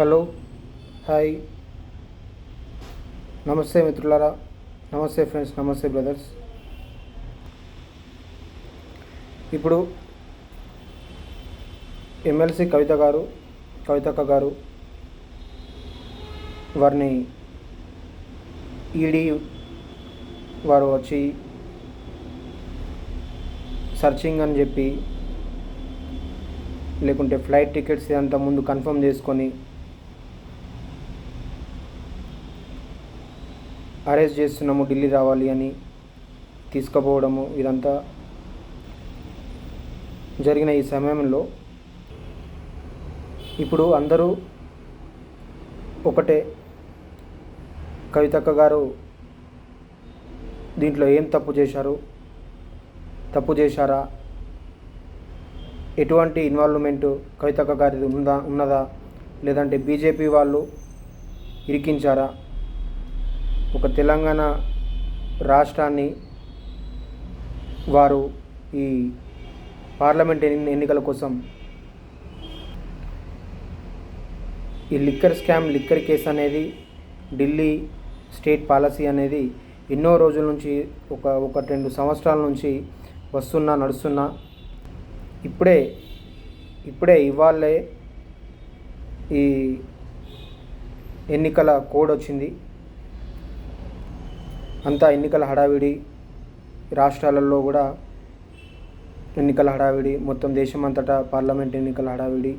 Hello hi. నమస్తే మిత్రులారా నమస్తే ఫ్రెండ్స్ నమస్తే బ్రదర్స్. ఇప్పుడు ఎమ్మెల్సీ కవిత గారు కవితక్క గారు వారిని ఈడీ వారు వచ్చి సర్చింగ్ అని చెప్పి లేకుంటే ఫ్లైట్ టికెట్స్ ఇదంతా ముందు కన్ఫర్మ్ చేసుకొని అరెస్ట్ చేస్తున్నాము ఢిల్లీ రావాలి అని తీసుకుపోవడము ఇదంతా జరిగిన ఈ సమయంలో ఇప్పుడు అందరూ ఒకటే. కవితక్క గారు దీంట్లో ఏం తప్పు చేశారు? తప్పు చేశారా? ఎటువంటి ఇన్వాల్వ్మెంట్ కవితక్క గారిది ఉందా ఉన్నదా? లేదంటే బీజేపీ వాళ్ళు ఇరికించారా? ఒక తెలంగాణ రాష్ట్రాన్ని వారు ఈ పార్లమెంట్ ఎన్నికల కోసం ఈ లిక్కర్ స్కామ్ లిక్కర్ కేసు అనేది ఢిల్లీ స్టేట్ పాలసీ అనేది ఎన్నో రోజుల నుంచి ఒక ఒక రెండు సంవత్సరాల నుంచి వస్తున్నా నడుస్తున్నా. ఇప్పుడే ఇప్పుడే ఇవాళే ఈ ఎన్నికల కోడ్ వచ్చింది. అంతా ఎన్నికల హడావిడి రాష్ట్రాలలో కూడా ఎన్నికల హడావిడి మొత్తం దేశం అంతటా పార్లమెంట్ ఎన్నికల హడావిడి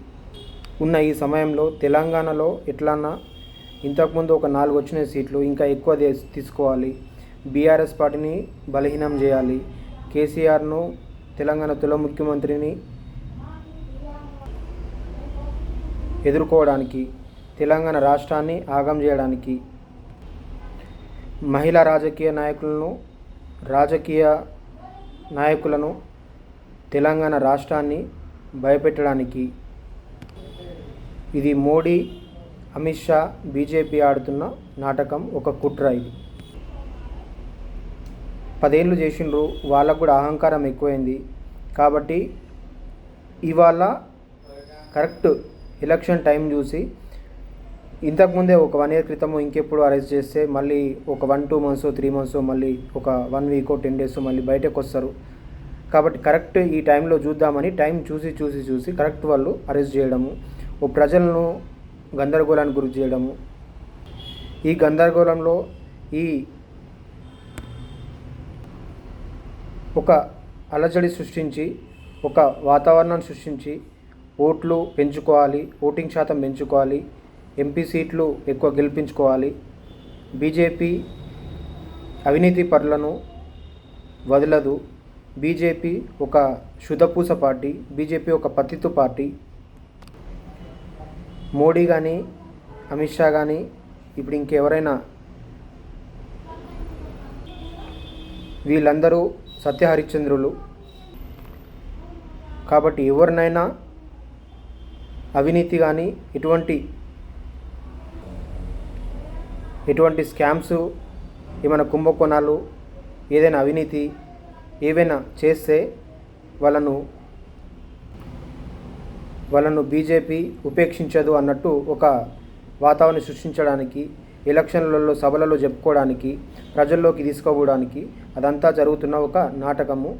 ఉన్న ఈ సమయంలో తెలంగాణలో ఎట్లన్నా ఇంతకుముందు ఒక నాలుగు వచ్చిన సీట్లు ఇంకా ఎక్కువ తీసుకోవాలి. బీఆర్ఎస్ పార్టీని బలహీనం చేయాలి. కేసీఆర్ను తెలంగాణ తొలి ముఖ్యమంత్రిని ఎదుర్కోవడానికి తెలంగాణ రాష్ట్రాన్ని ఆగం చేయడానికి మహిళా రాజకీయ నాయకులను రాజకీయ నాయకులను తెలంగాణ రాష్ట్రాన్ని భయపెట్టడానికి ఇది మోడీ అమిత్ షా బీజేపీ ఆడుతున్న నాటకం ఒక కుట్ర ఇది. పదేళ్ళు చేసిండ్రు వాళ్ళకు కూడా అహంకారం ఎక్కువైంది. కాబట్టి ఇవాళ కరెక్ట్ ఎలక్షన్ టైం చూసి ఇంతకుముందే ఒక వన్ ఇయర్ క్రితము ఇంకెప్పుడు అరెస్ట్ చేస్తే మళ్ళీ ఒక one two months three months మళ్ళీ ఒక వన్ వీక్ టెన్ డేస్ మళ్ళీ బయటకు వస్తారు. కాబట్టి కరెక్ట్ ఈ టైంలో చూద్దామని టైం చూసి చూసి చూసి కరెక్ట్ వాళ్ళు అరెస్ట్ చేయడము ఓ ప్రజలను గందరగోళానికి గురి చేయడము. ఈ గందరగోళంలో ఈ ఒక అలజడి సృష్టించి ఒక వాతావరణాన్ని సృష్టించి ఓట్లు పెంచుకోవాలి ఓటింగ్ శాతం పెంచుకోవాలి ఎంపీ సీట్లు ఎక్కువ గెలిపించుకోవాలి. బీజేపీ అవినీతి పరులను వదలదు. బీజేపీ ఒక శుధపూస పార్టీ బీజేపీ ఒక పతితు పార్టీ. మోడీ కానీ అమిత్ షా కానీ ఇప్పుడు ఇంకెవరైనా వీళ్ళందరూ సత్యహరిశ్చంద్రులు. కాబట్టి ఎవరినైనా అవినీతి కానీ ఎటువంటి ఎటువంటి స్కామ్స్ ఏమైనా కుంభకోణాలు ఏదైనా అవినీతి ఏవైనా చేస్తే వాళ్ళను వాళ్ళను బీజేపీ ఉపేక్షించదు అన్నట్టు ఒక వాతావరణం సృష్టించడానికి ఎలక్షన్లలో సభలలో చెప్పుకోవడానికి ప్రజల్లోకి తీసుకోవడానికి అదంతా జరుగుతున్న ఒక నాటకము.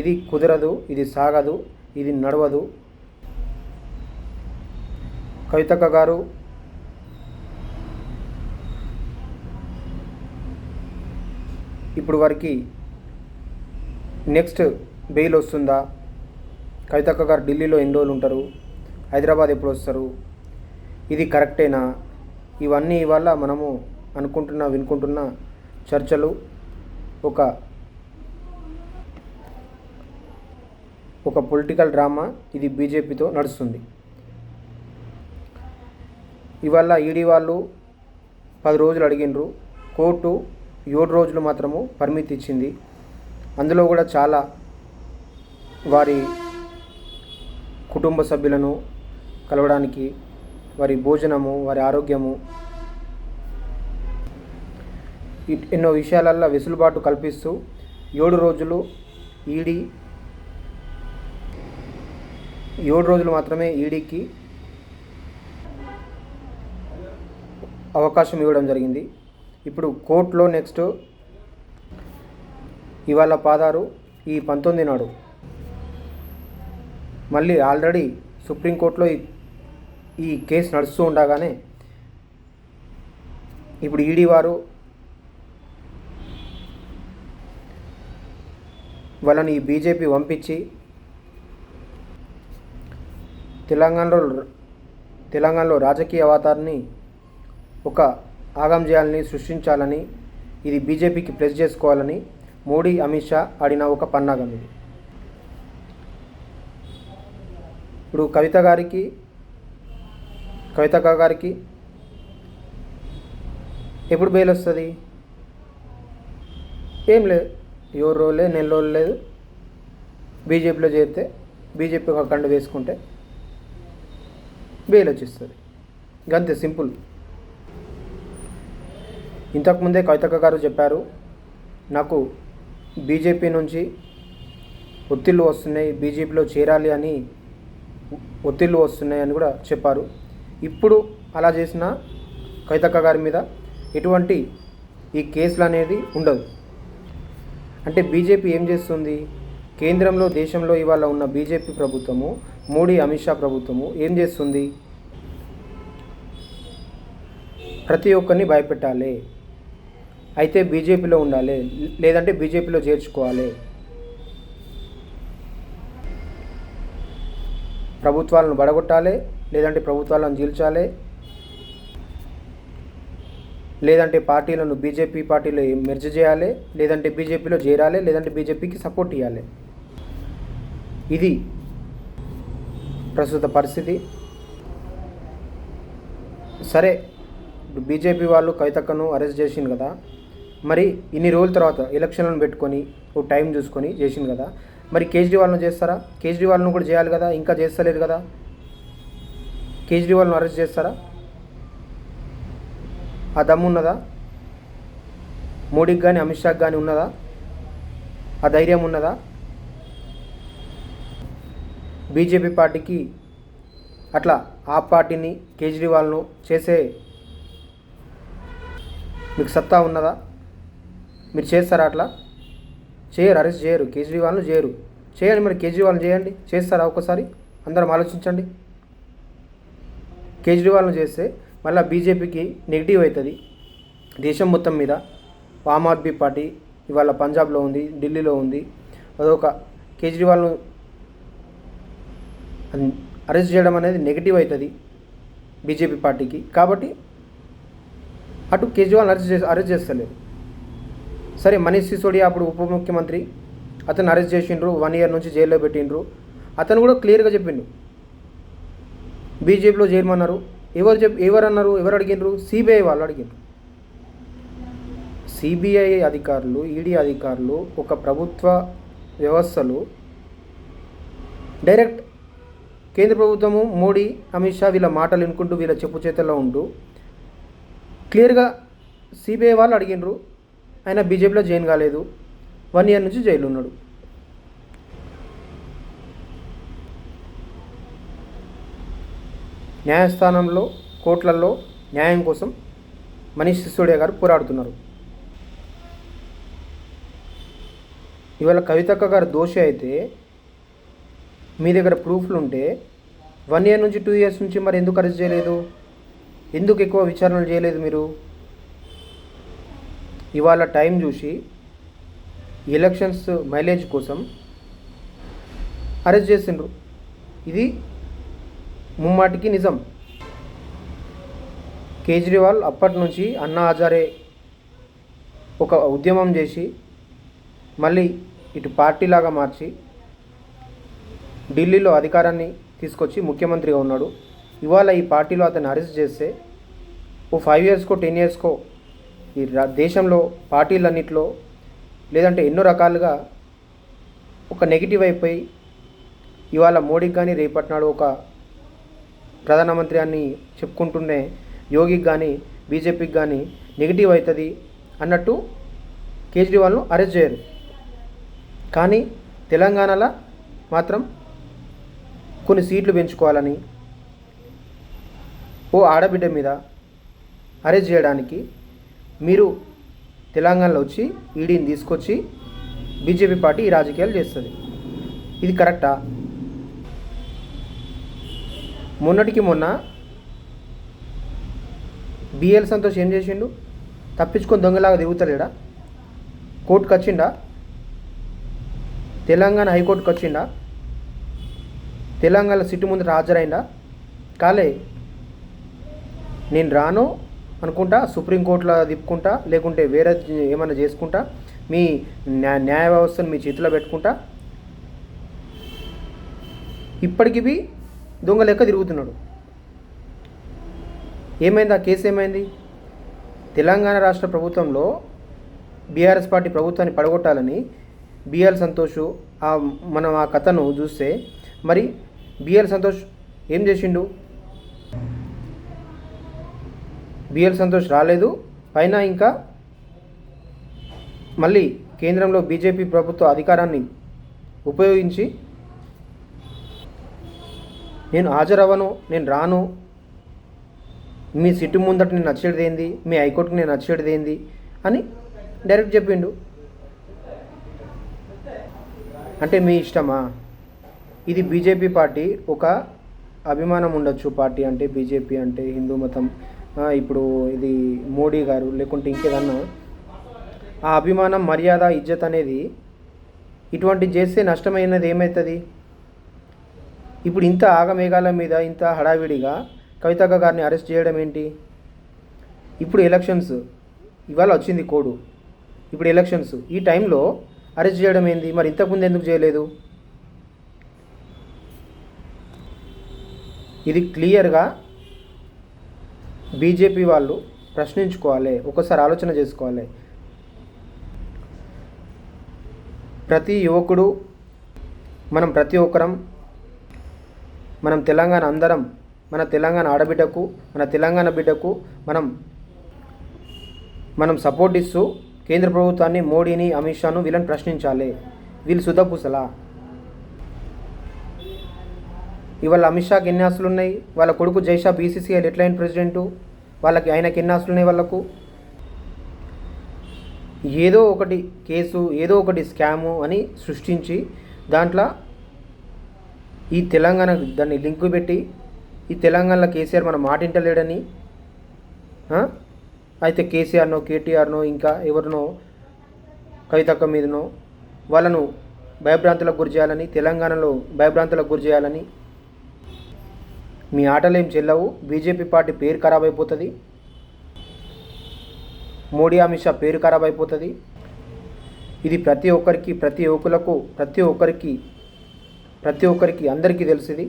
ఇది కుదరదు ఇది సాగదు ఇది నడవదు. కవితక్క గారు ఇప్పుడు వారికి నెక్స్ట్ బెయిల్ వస్తుందా? కవితక్క గారు ఢిల్లీలో ఎన్ని రోజులు ఉంటారు? హైదరాబాద్ ఎప్పుడు వస్తారు? ఇది కరెక్టేనా? ఇవన్నీ ఇవాళ మనము అనుకుంటున్న వినుకుంటున్న చర్చలు. ఒక ఒక పొలిటికల్ డ్రామా ఇది బీజేపీతో నడుస్తుంది. ఇవాళ ఈడీ వాళ్ళు పది రోజులు అడిగినరు కోర్టు ఏడు రోజులు మాత్రము పరిమితి ఇచ్చింది. అందులో కూడా చాలా వారి కుటుంబ సభ్యులను కలవడానికి వారి భోజనము వారి ఆరోగ్యము ఎన్నో విషయాలల్లో వెసులుబాటు కల్పిస్తూ ఏడు రోజులు ఈడీ ఏడు రోజులు మాత్రమే ఈడీకి అవకాశం ఇవ్వడం జరిగింది. ఇప్పుడు కోర్టులో నెక్స్ట్ ఇవాళ పాదారు ఈ పంతొమ్మిది నాడు. మళ్ళీ ఆల్రెడీ సుప్రీంకోర్టులో ఈ- ఈ కేసు నడుస్తూ ఉండగానే ఇప్పుడు ఈడీ వారు వాళ్ళని ఈ బీజేపీ పంపించి తెలంగాణలో తెలంగాణలో రాజకీయ అవతారాన్ని ఒక ఆగం చేయాలని సృష్టించాలని ఇది బీజేపీకి ప్రెస్ చేసుకోవాలని మోడీ అమిత్ షా ఆడిన ఒక పన్నాగం ఇది. ఇప్పుడు కవిత గారికి కవిత గారికి ఎప్పుడు బెయిల్ వస్తుంది? ఏం లేదు ఎవరు రోజు లేదు నెల రోజులు లేదు. బీజేపీలో చేరితే బీజేపీ ఒక కండు వేసుకుంటే బెయిల్ వచ్చేస్తుంది. గంతే సింపుల్. ఇంతకుముందే కవితక్క గారు చెప్పారు నాకు బీజేపీ నుంచి ఒత్తిళ్ళు వస్తున్నాయి బీజేపీలో చేరాలి అని ఒత్తిళ్ళు వస్తున్నాయి అని కూడా చెప్పారు. ఇప్పుడు అలా చేసిన కవితక్క గారి మీద ఎటువంటి ఈ కేసులు అనేది ఉండదు అంటే బీజేపీ ఏం చేస్తుంది? కేంద్రంలో దేశంలో ఇవాళ ఉన్న బీజేపీ ప్రభుత్వము మోడీ అమిత్ షా ప్రభుత్వము ఏం చేస్తుంది? ప్రతి ఒక్కరిని భయపెట్టాలి. అయితే బీజేపీలో ఉండాలి. లేదంటే బీజేపీలో చేర్చుకోవాలి. ప్రభుత్వాలను పడగొట్టాలి లేదంటే ప్రభుత్వాలను జీల్చాలి లేదంటే పార్టీలను బీజేపీ పార్టీలో మెర్జ్ చేయాలి. లేదంటే బీజేపీలో చేరాలి. లేదంటే బీజేపీకి సపోర్ట్ ఇవ్వాలి ఇది ప్రస్తుత పరిస్థితి. సరే ఇప్పుడు బీజేపీ వాళ్ళు కవితక్కను అరెస్ట్ చేసింది కదా. మరి ఇన్ని రోజుల తర్వాత ఎలక్షన్లను పెట్టుకొని ఓ టైం చూసుకొని చేసింది కదా. మరి కేజ్రీవాల్ను చేస్తారా? కేజ్రీవాల్ను కూడా చేయాలి కదా ఇంకా చేస్తలేదు కదా? కేజ్రీవాల్ను అరెస్ట్ చేస్తారా? ఆ దమ్ము ఉన్నదా? మోడీకి కానీ అమిత్ షాకి కానీ ఉన్నదా? ఆ ధైర్యం ఉన్నదా? బీజేపీ పార్టీకి అట్లా ఆ పార్టీని కేజ్రీవాల్ను చేసే మీకు సత్తా ఉన్నదా? మీరు చేస్తారా అట్లా? చేయరు అరెస్ట్ చేయరు కేజ్రీవాల్ను చేయరు. చేయండి మరి కేజ్రీవాల్ని చేయండి. చేస్తారా ఒకసారి అందరం ఆలోచించండి. కేజ్రీవాల్ను చేస్తే మళ్ళీ బీజేపీకి నెగిటివ్ అవుతుంది. దేశం మొత్తం మీద ఆమ్ ఆద్మీ పార్టీ ఇవాళ పంజాబ్లో ఉంది ఢిల్లీలో ఉంది. అదొక కేజ్రీవాల్ను అరెస్ట్ చేయడం అనేది నెగిటివ్ అవుతుంది బీజేపీ పార్టీకి. కాబట్టి అటు కేజ్రీవాల్ అరెస్ట్ చేసి అరెస్ట్ చేస్తలేదు. సరే మనీష్ సిసోడియా అప్పుడు ఉప ముఖ్యమంత్రి. అతను అరెస్ట్ చేసిండ్రు వన్ ఇయర్ నుంచి జైల్లో పెట్టిండ్రు. అతను కూడా క్లియర్గా చెప్పిండు. బీజేపీలో చేరమన్నారు. ఎవరు చెప్ ఎవరు అన్నారు ఎవరు అడిగినరు సిబిఐ వాళ్ళు అడిగినారు సిబిఐ అధికారులు ఈడీ అధికారులు ఒక ప్రభుత్వ వ్యవస్థలు డైరెక్ట్ కేంద్ర ప్రభుత్వము మోడీ అమిత్ షా వీళ్ళ మాటలు వినుకుంటూ వీళ్ళ చెప్పు చేతల్లో ఉంటూ క్లియర్గా సిబిఐ వాళ్ళు అడిగినరు ఆయన బీజేపీలో జాయిన్ కాలేదు. వన్ ఇయర్ నుంచి జైలు ఉన్నాడు. న్యాయస్థానంలో కోర్టులలో న్యాయం కోసం మనీష్ సిసోడియా గారు పోరాడుతున్నారు. ఇవాళ కవితక్క గారు దోషి అయితే మీ దగ్గర ప్రూఫ్లు ఉంటే వన్ ఇయర్ నుంచి టూ ఇయర్స్ నుంచి మరి ఎందుకు అరెస్ట్ చేయలేదు? ఎందుకు ఎక్కువ విచారణలు చేయలేదు మీరు? ఇవాళ టైం చూసి ఎలక్షన్స్ మైలేజ్ కోసం అరెస్ట్ చేసిండ్రు. ఇది ముమ్మాటికి నిజం. కేజ్రీవాల్ అప్పటి నుంచి అన్నా హజారే ఒక ఉద్యమం చేసి మళ్ళీ ఇటు పార్టీలాగా మార్చి ఢిల్లీలో అధికారాన్ని తీసుకొచ్చి ముఖ్యమంత్రిగా ఉన్నాడు. ఇవాళ ఈ పార్టీలో అతను అరెస్ట్ చేస్తే ఓ ఫైవ్ ఇయర్స్కో టెన్ ఇయర్స్కో ఈ రా- దేశంలో పార్టీలన్నింటిలో లేదంటే ఎన్నో రకాలుగా ఒక నెగిటివ్ అయిపోయి ఇవాళ మోడీకి కానీ రేపటి నాడు ఒక ప్రధానమంత్రి అని చెప్పుకుంటూనే యోగికి కానీ బీజేపీకి కానీ నెగిటివ్ అవుతుంది అన్నట్టు కేజ్రీవాల్ను అరెస్ట్ చేయరు. కానీ తెలంగాణలో మాత్రం కొన్ని సీట్లు పెంచుకోవాలని ఓ ఆడబిడ్డ మీద అరెస్ట్ చేయడానికి మీరు తెలంగాణలో వచ్చి ఈడీని తీసుకొచ్చి బీజేపీ పార్టీ ఈ రాజకీయాలు చేస్తుంది. ఇది కరెక్టా? మొన్నటికి మొన్న బిఎల్ సంతోష్ ఏం చేసిండు? తప్పించుకొని దొంగలాగా తిరుగుతలేడా కోర్టుకు వచ్చిండా? తెలంగాణ హైకోర్టుకు వచ్చిండా? తెలంగాణ సిట్టు ముందు హాజరైందా కాలే నేను రాను అనుకుంటా సుప్రీంకోర్టులో తిప్పుకుంటా లేకుంటే వేరే ఏమైనా చేసుకుంటా మీ న్యాయ న్యాయ వ్యవస్థను మీ చేతిలో పెట్టుకుంటా. ఇప్పటికి దొంగ లెక్క తిరుగుతున్నాడు. ఏమైంది? ఆ కేసు ఏమైంది? తెలంగాణ రాష్ట్ర ప్రభుత్వంలో బీఆర్ఎస్ పార్టీ ప్రభుత్వాన్ని పడగొట్టాలని బిఎల్ సంతోష్ ఆ మనం ఆ కథను చూస్తే మరి బిఎల్ సంతోష్ ఏం చేసిండు? బిఎల్ సంతోష్ రాలేదు. పైన ఇంకా మళ్ళీ కేంద్రంలో బీజేపీ ప్రభుత్వ అధికారాన్ని ఉపయోగించి నేను హాజరవ్వను నేను రాను. మీ సిట్టు ముందట నేను నచ్చేది ఏంది? మీ హైకోర్టుకి నేను నచ్చేది ఏంది? అని డైరెక్ట్ చెప్పిండు. అంటే మీ ఇష్టమా? ఇది బీజేపీ పార్టీ. ఒక అభిమానం ఉండొచ్చు పార్టీ అంటే బీజేపీ అంటే హిందూ మతం. ఇప్పుడు ఇది మోడీ గారు లేకుంటే ఇంకేదన్నా ఆ అభిమానం మర్యాద ఇజ్జత్ అనేది ఇటువంటి చేస్తే నష్టమైనది ఏమవుతుంది ఇప్పుడు ఇంత ఆగమేఘాల మీద ఇంత హడావిడిగా కవితక్క గారిని అరెస్ట్ చేయడం ఏంటి? ఇప్పుడు ఎలక్షన్స్ ఇవాళ వచ్చింది కోడు. ఇప్పుడు ఎలక్షన్స్ ఈ టైంలో అరెస్ట్ చేయడం ఏంది? మరి ఇంతకుముందు ఎందుకు చేయలేదు? ఇది క్లియర్గా బీజేపీ వాళ్ళు ప్రశ్నించుకోవాలి ఒకసారి ఆలోచన చేసుకోవాలి. ప్రతి యువకుడు మనం ప్రతి ఒక్కరం మనం తెలంగాణ అందరం మన తెలంగాణ ఆడబిడ్డకు మన తెలంగాణ బిడ్డకు మనం మనం సపోర్ట్ ఇస్తూ కేంద్ర ప్రభుత్వాన్ని మోడీని అమిత్ షాను వీళ్ళని ప్రశ్నించాలి. వీళ్ళు సుధపూసలా. ఇవాళ అమిత్ షాకి ఎన్ని ఆస్తులు ఉన్నాయి. వాళ్ళ కొడుకు జైషా బీసీసీఐ ఎట్లయిన ప్రెసిడెంటు? వాళ్ళకి ఆయనకి ఎన్ని ఆస్తులు ఉన్నాయి వాళ్ళకు. ఏదో ఒకటి కేసు ఏదో ఒకటి స్కాము అని సృష్టించి దాంట్లో ఈ తెలంగాణ దాన్ని లింకు పెట్టి ఈ తెలంగాణలో కేసీఆర్ మన మాట వింటలేడని అయితే కేసీఆర్నో కేటీఆర్నో ఇంకా ఎవరినో కవితక్క మీదనో వాళ్ళను భయభ్రాంతులకు గురి చేయాలని తెలంగాణలో భయభ్రాంతులకు గురి చేయాలని మీ ఆటలు ఏం చెల్లవు? బీజేపీ పార్టీ పేరు ఖరాబ్ అయిపోతుంది. మోడీ అమిత్ షా పేరు ఖరాబ్ అయిపోతుంది. ఇది ప్రతి ఒక్కరికి ప్రతి యువకులకు ప్రతి ఒక్కరికి ప్రతి ఒక్కరికి అందరికీ తెలిసింది.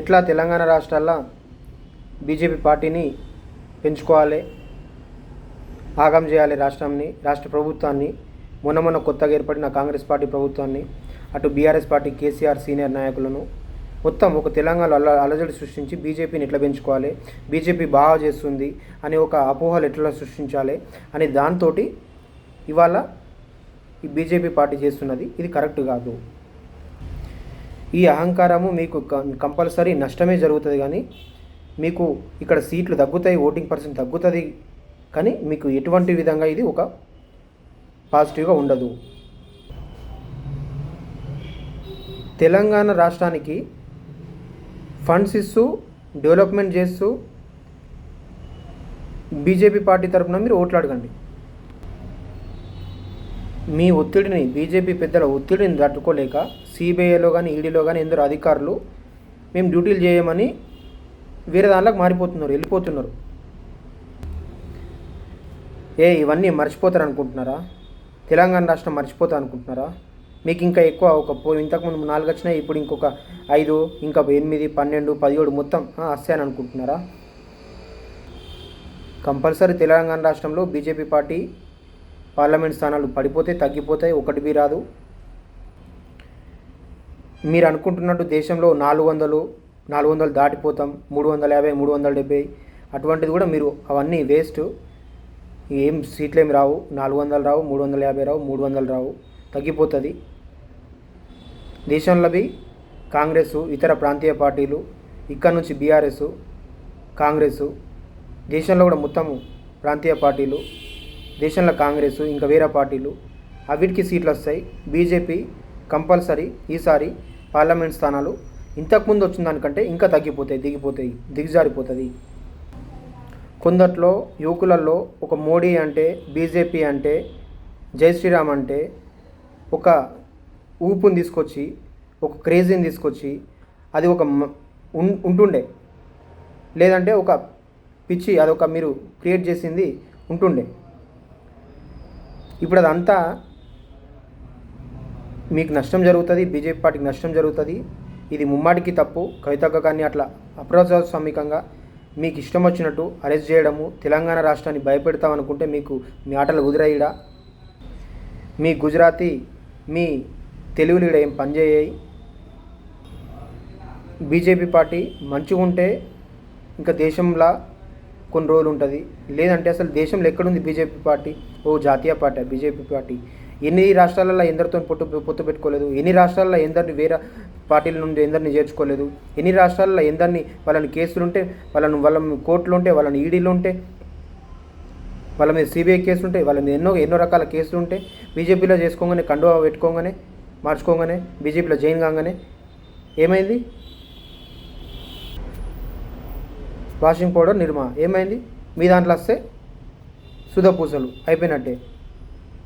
ఎట్లా తెలంగాణ రాష్ట్రాల్లో బీజేపీ పార్టీని పెంచుకోవాలి ఆగం చేయాలి రాష్ట్రాన్ని రాష్ట్ర ప్రభుత్వాన్ని? మొన్న మొన్న కొత్తగా ఏర్పడిన కాంగ్రెస్ పార్టీ ప్రభుత్వాన్ని అటు బీఆర్ఎస్ పార్టీ కేసీఆర్ సీనియర్ నాయకులను మొత్తం ఒక తెలంగాణలో అల అలజడి సృష్టించి బీజేపీని ఎట్లా పెంచుకోవాలి బీజేపీ బాగా చేస్తుంది అని ఒక అపోహలు ఎట్లా సృష్టించాలి అని దాంతో ఇవాళ ఈ బీజేపీ పార్టీ చేస్తున్నది. ఇది కరెక్ట్ కాదు. ఈ అహంకారము మీకు కం- కంపల్సరీ నష్టమే జరుగుతుంది కానీ మీకు ఇక్కడ సీట్లు తగ్గుతాయి ఓటింగ్ పర్సెంట్ తగ్గుతుంది కానీ మీకు ఎటువంటి విధంగా ఇది ఒక పాజిటివ్గా ఉండదు. తెలంగాణ రాష్ట్రానికి ఫండ్స్ ఇస్తూ డెవలప్మెంట్ చేస్తూ బీజేపీ పార్టీ తరఫున మీరు ఓట్లాడకండి మీ ఒత్తిడిని బీజేపీ పెద్దల ఒత్తిడిని తట్టుకోలేక సిబిఐలో కానీ ఈడీలో కానీ ఎందరో అధికారులు మేము డ్యూటీలు చేయమని వేరే దానిలోకి మారిపోతున్నారు వెళ్ళిపోతున్నారు. ఏ ఇవన్నీ మర్చిపోతారు అనుకుంటున్నారా తెలంగాణ రాష్ట్రం మర్చిపోతా అనుకుంటున్నారా మీకు ఇంకా ఎక్కువ ఒక ఇంతకుముందు నాలుగు వచ్చినాయి ఇప్పుడు ఇంకొక ఐదు ఇంకా ఎనిమిది పన్నెండు పదిహేడు మొత్తం వస్తాయని అనుకుంటున్నారా? కంపల్సరీ తెలంగాణ రాష్ట్రంలో బీజేపీ పార్టీ పార్లమెంట్ స్థానాలు పడిపోతే తగ్గిపోతాయి ఒకటి బి రాదు. మీరు అనుకుంటున్నట్టు దేశంలో నాలుగు వందలు నాలుగు వందలు దాటిపోతాం మూడు వందల యాభై మూడు వందల డెబ్బై అటువంటిది కూడా మీరు అవన్నీ వేస్ట్. ఏం సీట్లు ఏమి రావు నాలుగు వందలు రావు మూడు వందల యాభై రావు మూడు వందలు రావు తగ్గిపోతుంది. దేశంలోవి కాంగ్రెస్ ఇతర ప్రాంతీయ పార్టీలు ఇక్కడ నుంచి బీఆర్ఎస్ కాంగ్రెస్ దేశంలో కూడా మొత్తం ప్రాంతీయ పార్టీలు దేశంలో కాంగ్రెస్ ఇంకా వేరే పార్టీలు అవిటికి సీట్లు వస్తాయి. బీజేపీ కంపల్సరీ ఈసారి పార్లమెంట్ స్థానాలు ఇంతకుముందు వచ్చిన దానికంటే ఇంకా తగ్గిపోతాయి దిగిపోతాయి దిగజారిపోతుంది కొందట్లో యువకులలో ఒక మోడీ అంటే బీజేపీ అంటే జై శ్రీరామ్ అంటే ఒక ఊపుని తీసుకొచ్చి ఒక క్రేజీని తీసుకొచ్చి అది ఒక ఉం ఉంటుండే. లేదంటే ఒక పిచ్చి అదొక మీరు క్రియేట్ చేసింది ఉంటుండే. ఇప్పుడు అదంతా మీకు నష్టం జరుగుతుంది బీజేపీ పార్టీకి నష్టం జరుగుతుంది. ఇది ముమ్మాటికి తప్పు కవితక్క కానీ అట్లా అప్రజాస్వామికంగా మీకు ఇష్టం వచ్చినట్టు అరెస్ట్ చేయడము తెలంగాణ రాష్ట్రాన్ని భయపెడతాం అనుకుంటే మీకు మీ ఆటలు కుదిరాయిడా? మీ గుజరాతీ మీ తెలుగులు ఈడ ఏం పనిచేయాయి బీజేపీ పార్టీ మంచిగా ఉంటే ఇంకా దేశంలో కొన్ని రోజులు ఉంటుంది. లేదంటే అసలు దేశంలో ఎక్కడుంది బీజేపీ పార్టీ? ఓ జాతీయ పార్టీ బీజేపీ పార్టీ. ఎన్ని రాష్ట్రాలలో ఎందరితో పొట్టు పొత్తు పెట్టుకోలేదు. ఎన్ని రాష్ట్రాల్లో ఎందరిని వేరే పార్టీల నుండి ఎందరిని చేర్చుకోలేదు. ఎన్ని రాష్ట్రాల్లో ఎందరిని వాళ్ళని కేసులుంటే వాళ్ళని వాళ్ళ కోర్టులు ఉంటే వాళ్ళని ఈడీలు ఉంటే వాళ్ళ మీద సిబిఐ కేసులు ఉంటాయి వాళ్ళ మీద ఎన్నో ఎన్నో రకాల కేసులు ఉంటాయి బీజేపీలో చేసుకోగానే కండువా పెట్టుకోగానే మార్చుకోగానే బీజేపీలో జైన్ కాగానే ఏమైంది? వాషింగ్ పౌడర్ నిర్మా ఏమైంది? మీ దాంట్లో వస్తే సుధపూసలు అయిపోయినట్టే.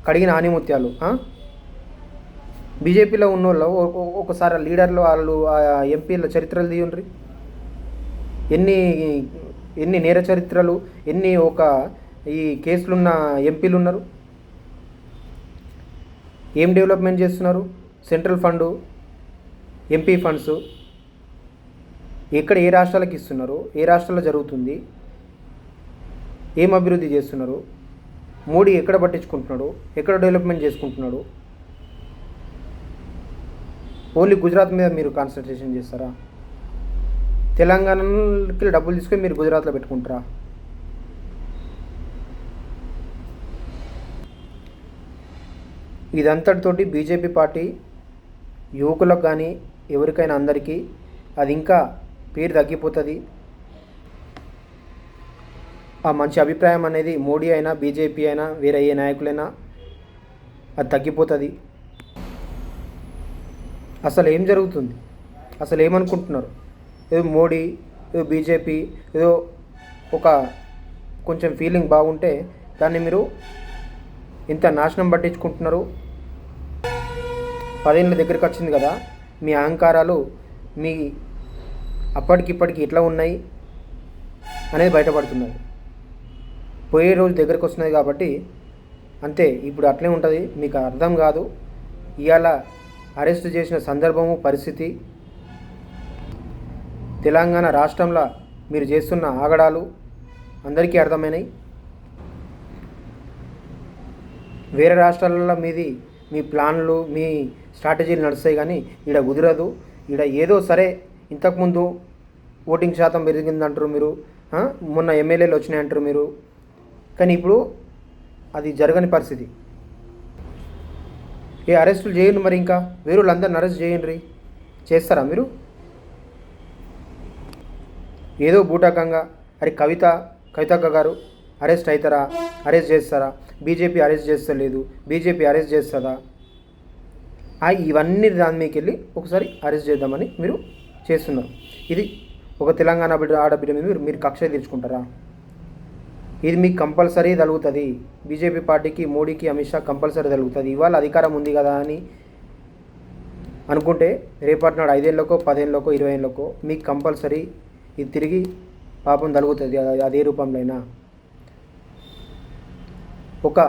కడిగిన ఆనిముత్యాలు బీజేపీలో ఉన్నోళ్ళు ఒక్కొక్కసారి ఒకసారి లీడర్లు వాళ్ళు ఆ ఎంపీల చరిత్రలు తీయండి ఎన్ని ఎన్ని నేర చరిత్రలు ఎన్ని ఒక ఈ కేసులున్న ఎంపీలు ఉన్నారు ఏం డెవలప్మెంట్ చేస్తున్నారు? సెంట్రల్ ఫండు ఎంపీ ఫండ్స్ ఎక్కడ ఏ రాష్ట్రాలకు ఇస్తున్నారు ఏ రాష్ట్రాల్లో జరుగుతుంది ఏం అభివృద్ధి చేస్తున్నారు మోడీ ఎక్కడ పట్టించుకుంటున్నాడు ఎక్కడ డెవలప్మెంట్ చేసుకుంటున్నాడు ఓన్లీ గుజరాత్ మీద మీరు కాన్సన్ట్రేషన్ చేస్తారా? తెలంగాణకి డబ్బులు తీసుకొని మీరు గుజరాత్లో పెట్టుకుంటారా? ఇదంతటితోటి బీజేపీ పార్టీ యువకులకు కానీ ఎవరికైనా అందరికీ అది ఇంకా పేరు తగ్గిపోతుంది. ఆ మంచి అభిప్రాయం అనేది మోడీ అయినా బీజేపీ అయినా వేరే ఏ నాయకులైనా అది తగ్గిపోతుంది. అసలు ఏం జరుగుతుంది? అసలు ఏమనుకుంటున్నారు? ఏదో మోడీ ఏదో బీజేపీ ఏదో ఒక కొంచెం ఫీలింగ్ బాగుంటే దాన్ని మీరు ఇంత నాశనం పట్టించుకుంటున్నారు? పదేళ్ళ దగ్గరికి వచ్చింది కదా మీ అహంకారాలు మీ అప్పటికిప్పటికి ఎట్లా ఉన్నాయి అనేది బయటపడుతున్నది. పోయే రోజు దగ్గరికి వస్తున్నది కాబట్టి అంతే ఇప్పుడు అట్లే ఉంటుంది మీకు అర్థం కాదు. ఇవాళ అరెస్ట్ చేసిన సందర్భము పరిస్థితి తెలంగాణ రాష్ట్రంలో మీరు చేస్తున్న ఆగడాలు అందరికీ అర్థమైనాయి. వేరే రాష్ట్రాలలో మీది మీ ప్లాన్లు మీ స్ట్రాటజీలు నడుస్తాయి కానీ ఈడ కుదరదు. ఈడ ఏదో సరే ఇంతకుముందు ఓటింగ్ శాతం పెరిగిందంటారు మీరు మొన్న ఎమ్మెల్యేలు వచ్చినాయంటారు మీరు. కానీ ఇప్పుడు అది జరగని పరిస్థితి. ఏ అరెస్టులు చేయండి మరి ఇంకా? వేరే వాళ్ళందరిని అరెస్ట్ చేయండి. చేస్తారా మీరు? ఏదో బూటకంగా. అరే కవిత కవితక్క గారు అరెస్ట్ అవుతారా అరెస్ట్ చేస్తారా? బీజేపీ అరెస్ట్ చేస్తలేదు. బీజేపీ అరెస్ట్ చేస్తుందా? ఇవన్నీ దాని మీకు వెళ్ళి ఒకసారి అరెస్ట్ చేద్దామని మీరు చేస్తున్నారు. ఇది ఒక తెలంగాణ బిడ్డ ఆడబిడ్డ మీద మీరు మీరు కక్ష తీర్చుకుంటారా? ఇది మీకు కంపల్సరీ తగులుతుంది. బీజేపీ పార్టీకి మోడీకి అమిత్ షా కంపల్సరీ తగులుతుంది. ఇవాళ అధికారం ఉంది కదా అని అనుకుంటే రేపటి నాడు ఐదేళ్ళకో పదేళ్ళకో ఇరవై ఏళ్ళకో మీకు కంపల్సరీ ఇది తిరిగి పాపం తగులుతుంది. అది అదే రూపంలో అయినా. ఒక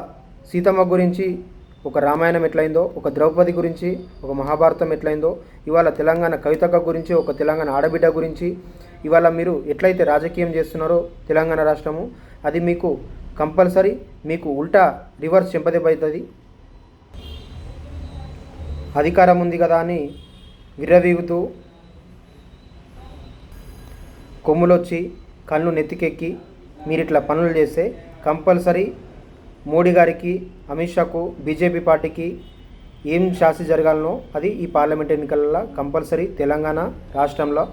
సీతమ్మ గురించి ఒక రామాయణం ఎట్లయిందో ఒక ద్రౌపది గురించి ఒక మహాభారతం ఎట్లయిందో ఇవాళ తెలంగాణ కవితక గురించి ఒక తెలంగాణ ఆడబిడ్డ గురించి ఇవాళ మీరు ఎట్లయితే రాజకీయం చేస్తున్నారో తెలంగాణ రాష్ట్రము అది మీకు కంపల్సరీ మీకు ఉల్టా రివర్స్ చెంపదెబ్బవుతుంది అధికారం ఉంది కదా అని విర్రవీగుతూ కొమ్ములొచ్చి కళ్ళు నెత్తికెక్కి మీరు ఇట్లా పనులు చేస్తే కంపల్సరీ మోడీ గారికి అమిత్ షాకు బీజేపీ పార్టీకి ఏం శాస్తి జరగాలనో అది ఈ పార్లమెంట్ ఎన్నికలలో కంపల్సరీ తెలంగాణ రాష్ట్రంలో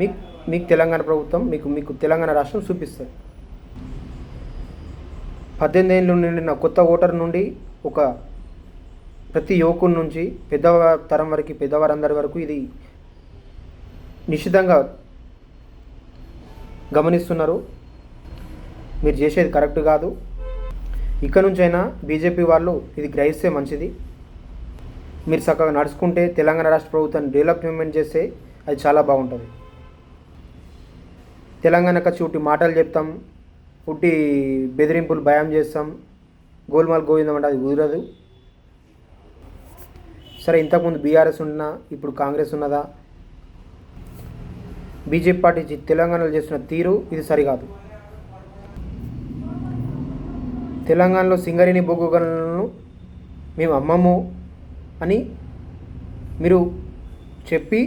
మీకు మీకు తెలంగాణ ప్రభుత్వం మీకు మీకు తెలంగాణ రాష్ట్రం చూపిస్తుంది. పద్దెనిమిది ఏళ్ళు నిండిన కొత్త ఓటర్ నుండి ఒక ప్రతి యువకుడి నుంచి పెద్ద తరం వరకు పెద్దవారందరి వరకు ఇది నిశ్చితంగా గమనిస్తున్నారు. మీరు చేసేది కరెక్ట్ కాదు. ఇక్కడ నుంచైనా బీజేపీ వాళ్ళు ఇది గ్రహిస్తే మంచిది. మీరు చక్కగా నడుచుకుంటే తెలంగాణ రాష్ట్ర ప్రభుత్వాన్ని డెవలప్మెంట్ చేస్తే అది చాలా బాగుంటుంది. తెలంగాణకు వచ్చి ఉట్టి మాటలు చెప్తాం ఉట్టి బెదిరింపులు భయం చేస్తాం గోల్మాల్ గోవిందం అంటే అది కుదరదు. సరే ఇంతకుముందు బీఆర్ఎస్ ఉన్నా ఇప్పుడు కాంగ్రెస్ ఉన్నదా? బీజేపీ పార్టీ తెలంగాణలో చేస్తున్న తీరు ఇది సరికాదు. తెలంగాణలో సింగరేణి బొగ్గు గనులను మేము అమ్మము అని మీరు చెప్పి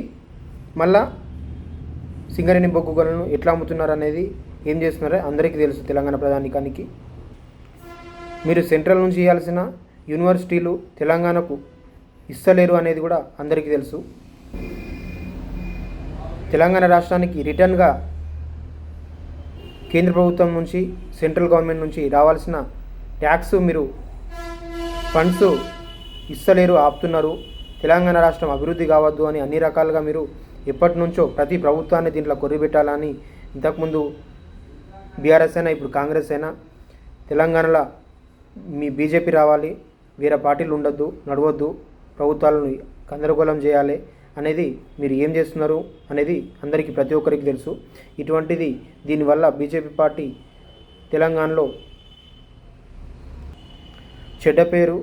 మళ్ళా సింగరేణి బొగ్గు గనులను ఎట్లా అమ్ముతున్నారు అనేది ఏం చేస్తున్నారో అందరికీ తెలుసు తెలంగాణ ప్రధానికానికి. మీరు సెంట్రల్ నుంచి ఇవ్వాల్సిన యూనివర్సిటీలు తెలంగాణకు ఇస్తలేరు అనేది కూడా అందరికీ తెలుసు. తెలంగాణ రాష్ట్రానికి రిటర్న్గా కేంద్ర ప్రభుత్వం నుంచి సెంట్రల్ గవర్నమెంట్ నుంచి రావాల్సిన ట్యాక్స్ మీరు ఫండ్స్ ఇస్తలేరు ఆపుతున్నారు. తెలంగాణ రాష్ట్రం అభివృద్ధి కావద్దు అని అన్ని రకాలుగా మీరు ఎప్పటి నుంచో ప్రతి ప్రభుత్వాన్ని దీంట్లో కొర్రిపెట్టాలని ఇంతకుముందు బీఆర్ఎస్ అయినా ఇప్పుడు కాంగ్రెస్ అయినా తెలంగాణలో మీ బీజేపీ రావాలి వేరే పార్టీలు ఉండొద్దు నడవద్దు ప్రభుత్వాలను గందరగోళం చేయాలి అనేది మీరు ఏం చేస్తున్నారు అనేది అందరికీ ప్రతి ఒక్కరికి తెలుసు. ఇటువంటిది దీనివల్ల బీజేపీ పార్టీ తెలంగాణలో చెడ్డ పేరు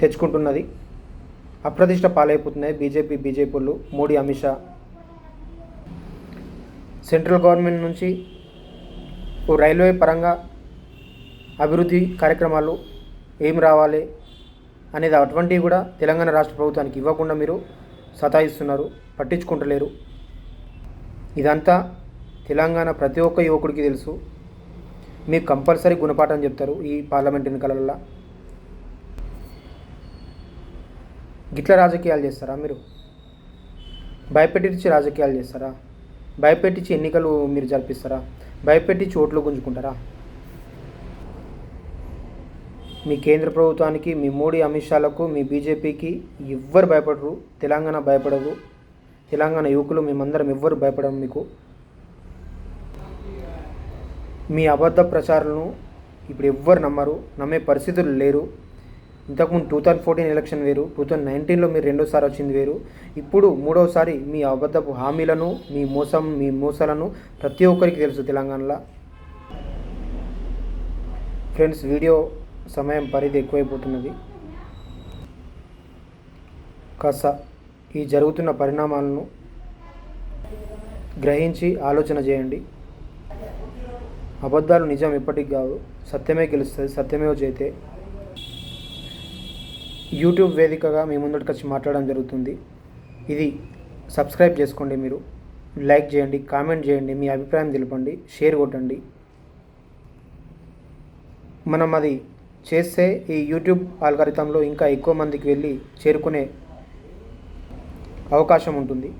తెచ్చుకుంటున్నది. అప్రతిష్ట పాలైపోతున్నాయి. బీజేపీ బీజేపీలు మోడీ అమిత్ షా. సెంట్రల్ గవర్నమెంట్ నుంచి ఓ రైల్వే పరంగా అభివృద్ధి కార్యక్రమాలు ఏం రావాలి అనేది అటువంటివి కూడా తెలంగాణ రాష్ట్ర ప్రభుత్వానికి ఇవ్వకుండా మీరు సతాయిస్తున్నారు. పట్టించుకుంటలేరు. ఇదంతా తెలంగాణ ప్రతి ఒక్క యువకుడికి తెలుసు. మీకు కంపల్సరీ గుణపాఠం చెప్తారు ఈ పార్లమెంట్ ఎన్నికలలో. గిట్ల రాజకీయాలు చేస్తారా మీరు? భయపెట్టించి రాజకీయాలు చేస్తారా? భయపెట్టించి ఎన్నికలు మీరు జరిపిస్తారా? భయపెట్టించి ఓట్లు గుంజుకుంటారా? మీ కేంద్ర ప్రభుత్వానికి మీ మోడీ అమిత్ షాలకు మీ బీజేపీకి ఎవ్వరు భయపడరు. తెలంగాణ భయపడదు. తెలంగాణ యువకులు మేమందరం ఎవ్వరు భయపడము మీకు. మీ అబద్ధ ప్రచారాలను ఇప్పుడు ఎవ్వరు నమ్మరు నమ్మే పరిస్థితులు లేరు. ఇంతకుముందు టూ థౌజండ్ ఫోర్టీన్ ఎలక్షన్ వేరు టూ థౌజండ్ నైన్టీన్లో మీరు రెండోసారి వచ్చింది వేరు. ఇప్పుడు మూడోసారి మీ అబద్ధపు హామీలను మీ మోసం మీ మోసాలను ప్రతి ఒక్కరికి తెలుసు తెలంగాణలో. ఫ్రెండ్స్ వీడియో సమయం పరిధి ఎక్కువైపోతున్నది. కాస్త ఈ జరుగుతున్న పరిణామాలను గ్రహించి ఆలోచన చేయండి. అబద్ధాలు నిజం ఎప్పటికి కాదు సత్యమే గెలుస్తుంది సత్యమే చేతే యూట్యూబ్ వేదికగా మీ ముందటికి వచ్చి మాట్లాడడం జరుగుతుంది. ఇది సబ్స్క్రైబ్ చేసుకోండి మీరు లైక్ చేయండి కామెంట్ చేయండి మీ అభిప్రాయం తెలపండి షేర్ కొట్టండి. మనం అది చేస్తే ఈ యూట్యూబ్ ఆల్గరితంలో ఇంకా ఎక్కువ మందికి వెళ్ళి చేరుకునే అవకాశం ఉంటుంది.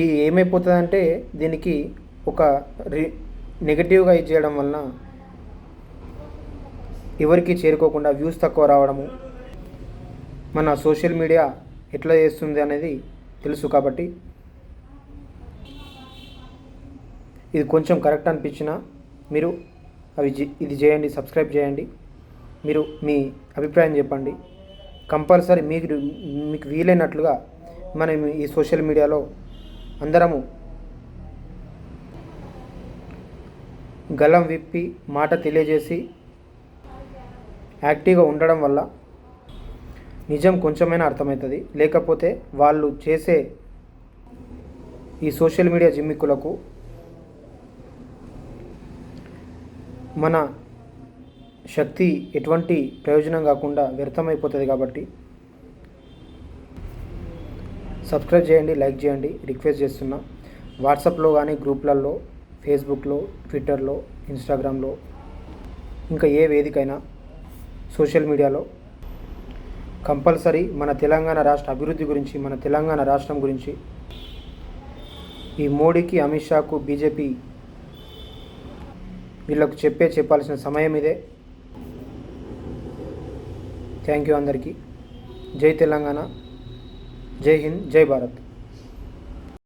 ఈ ఏమైపోతుందంటే దీనికి ఒక రి నెగటివ్గా ఇది చేయడం వలన ఎవరికి చేరుకోకుండా వ్యూస్ తక్కువ రావడము మన సోషల్ మీడియా ఎట్లా చేస్తుంది అనేది తెలుసు కాబట్టి ఇది కొంచెం కరెక్ట్ అనిపించినా మీరు అవి ఇది చేయండి సబ్స్క్రైబ్ చేయండి. మీరు మీ అభిప్రాయం చెప్పండి. కంపల్సరీ మీకు మీకు వీలైనట్లుగా మనం ఈ సోషల్ మీడియాలో అందరము గలం విప్పి మాట తెలియజేసి యాక్టివ్గా ఉండడం వల్ల నిజం కొంచెమైనా అర్థమవుతుంది. లేకపోతే వాళ్ళు చేసే ఈ సోషల్ మీడియా జిమ్మిక్కులకు మన శక్తి ఎటువంటి ప్రయోజనం కాకుండా వ్యర్థమైపోతుంది కాబట్టి సబ్స్క్రైబ్ చేయండి లైక్ చేయండి. రిక్వెస్ట్ చేస్తున్నా. వాట్సాప్లో కానీ గ్రూప్లలో ఫేస్బుక్లో ట్విట్టర్లో ఇన్స్టాగ్రామ్లో ఇంకా ఏ వేదికైనా సోషల్ మీడియాలో. కంపల్సరీ మన తెలంగాణ రాష్ట్ర అభివృద్ధి గురించి మన తెలంగాణ రాష్ట్రం గురించి ఈ మోడీకి అమిత్ షాకు బీజేపీ వీళ్ళకు చెప్పే చెప్పాల్సిన సమయం ఇదే. థ్యాంక్ యూ అందరికీ. జై తెలంగాణ. జై హింద్. జై భారత్.